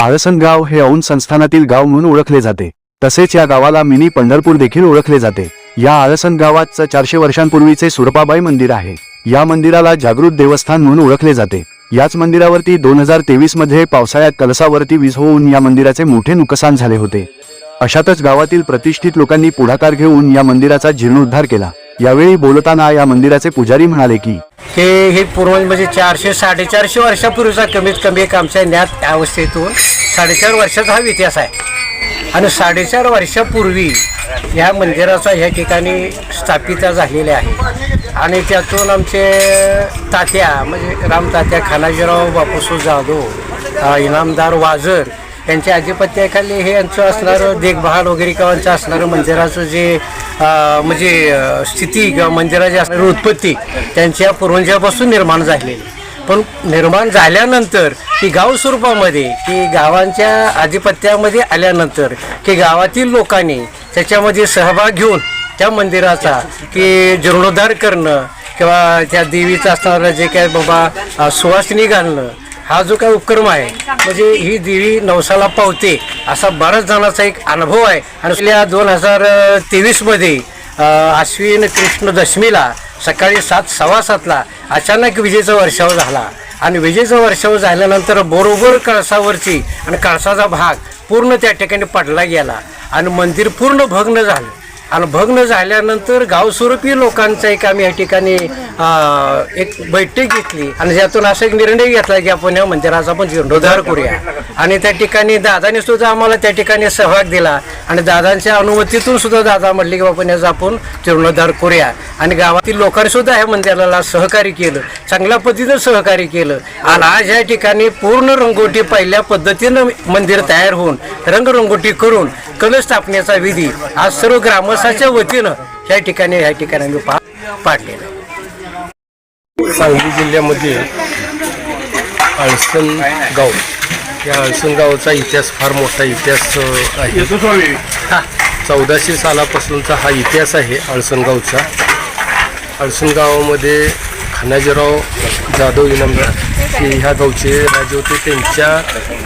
आळसनगाव हे औंध संस्थानातील गाव म्हणून ओळखले जाते. तसेच या गावाला मिनी पंढरपूर देखील ओळखले जाते. या आळसन गावात चारशे वर्षांपूर्वीचे सुरपाबाई मंदिर आहे. या मंदिराला जागृत देवस्थान म्हणून ओळखले जाते. याच मंदिरावरती दोन हजार तेवीसमध्ये पावसाळ्यात कलसावरती वीज होऊन या मंदिराचे मोठे नुकसान झाले होते. अशातच गावातील प्रतिष्ठित लोकांनी पुढाकार घेऊन या मंदिराचा जीर्णोद्धार केला. यावेळी बोलताना या मंदिराचे पुजारी म्हणाले की हे हे पूर्वज म्हणजे चारशे साडेचारशे वर्षापूर्वीचा कमीत कमी एक आमच्या ज्ञात अवस्थेतून साडेचार वर्षाचा हा इतिहास आहे. आणि साडेचार वर्षापूर्वी ह्या मंदिराचा ह्या ठिकाणी स्थापित झालेल्या आहे. आणि त्यातून आमचे तात्या म्हणजे राम तात्या खानाजीराव बापूसू जाधव इनामदार वाजर त्यांच्या आधिपत्याखाली हे यांचं असणारं देखभाल वगैरे किंवा यांचं असणारं मंदिराचं जे म्हणजे स्थिती किंवा मंदिराची असणारी उत्पत्ती त्यांच्या पूर्वजापासून निर्माण झालेली. पण निर्माण झाल्यानंतर की गाव स्वरूपामध्ये की गावांच्या आधिपत्यामध्ये आल्यानंतर की गावातील लोकांनी त्याच्यामध्ये सहभाग घेऊन त्या मंदिराचा की जीर्णोद्धार करणं किंवा त्या देवीचं असणारं जे काय बाबा सुवासनी सुवासिनी घालणं हा जो काय उपक्रम आहे म्हणजे ही देवी नवसाला पावते असा बऱ्याच जणांचा एक अनुभव आहे. आणि आपल्या दोन हजार तेवीसमध्ये अश्विन कृष्ण दशमीला सकाळी सात सव्वा सातला अचानक विजेचा वर्षाव झाला. आणि विजेचा वर्षाव झाल्यानंतर बरोबर कळसावरची आणि कळसाचा भाग पूर्ण त्या ठिकाणी पडला गेला. आणि मंदिर पूर्ण भग्न झालं. आणि भग्न झाल्यानंतर गावस्वरूपी लोकांचा एक आम्ही या ठिकाणी एक बैठक घेतली. आणि ज्यातून असा एक निर्णय घेतला की आपण या मंदिराचा आपण जीर्णोद्धार करूया. आणि त्या ठिकाणी दादाने सुद्धा आम्हाला त्या ठिकाणी सहभाग दिला. आणि दादांच्या अनुमतीतून सुद्धा दादा म्हटले की आपण याचा आपण जीर्णोद्धार करूया. आणि गावातील लोकांनी सुद्धा ह्या मंदिराला सहकार्य केलं. चांगल्या पद्धतीनं सहकार्य केलं. आणि आज या ठिकाणी पूर्ण रंगोटी पहिल्या पद्धतीनं मंदिर तयार होऊन रंगरंगोटी करून कलश स्थापनेचा विधी आज सर्व ग्रामस्थाच्या वतीनं या ठिकाणी या ठिकाणी आम्ही पा पाडलेला आहे. सांगली जिल्ह्यामध्ये आळसण गाव. या आळसण गावचा इतिहास फार मोठा इतिहास आहे. हा, चौदाशे सालापासूनचा हा इतिहास आहे अळसणगावचा गावचा. गावामध्ये खानाजीराव जाधव इनामदार हे ह्या गावचे राजे होते. त्यांच्या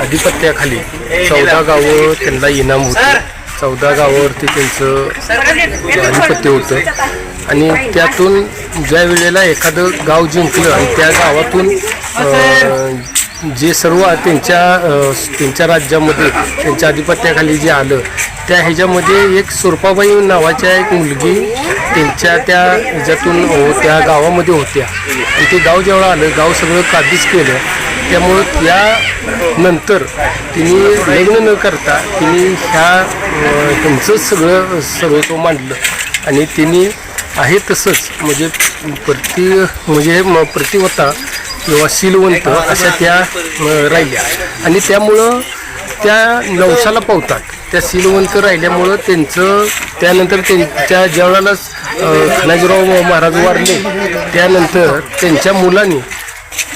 आधिपत्याखाली चौदा गावं त्यांना इनाम होते. चौदा गावावरती त्यांचं आधिपत्य होतं. आणि त्यातून ज्या वेळेला एखादं गाव जिंकलं आणि त्या गावातून जे सर्व त्यांच्या त्यांच्या राज्यामध्ये त्यांच्या आधिपत्याखाली जे आलं त्या ह्याच्यामध्ये एक सुरपाबाई नावाच्या एक मुलगी त्यांच्या त्या ह्याच्यातून त्या गावामध्ये होत्या. आणि ते गाव जेव्हा आलं गाव सगळं काबीज केलं त्यामुळं त्या नंतर तिने लग्न न करता तिने ह्या अं, त्यांचंच सगळं सर्वस्व मांडलं. आणि तिने आहे तसंच म्हणजे प्रति म्हणजे म- प्रतिवता किंवा शीलवंत अशा त्या राहिल्या. आणि त्यामुळं त्या नवसाला पावतात त्या सिलवंत राहिल्यामुळं त्यांचं त्यानंतर त्यांच्या ज्यावेळेला अं, खानाजीराव महाराज वारले त्यानंतर त्यांच्या मुलांनी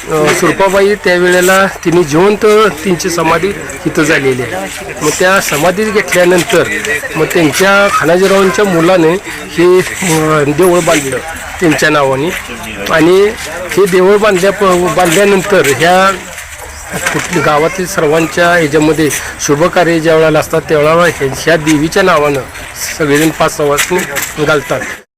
सुरपाबाई त्यावेळेला तिने जिवंत तिची समाधी इथं झालेली आहे. मग त्या समाधीत घेतल्यानंतर मग त्यांच्या खानाजीरावांच्या मुलाने हे देवळ देऊळ बांधलं त्यांच्या नावाने. आणि हे देऊळ बांधल्या बांधल्यानंतर ह्या कुठल्या गावातील सर्वांच्या ह्याच्यामध्ये शुभकार्य ज्या वेळेला असतात त्यावेळेला ह्या ह्या देवीच्या नावानं सगळेजण पाच सवासनी घालतात.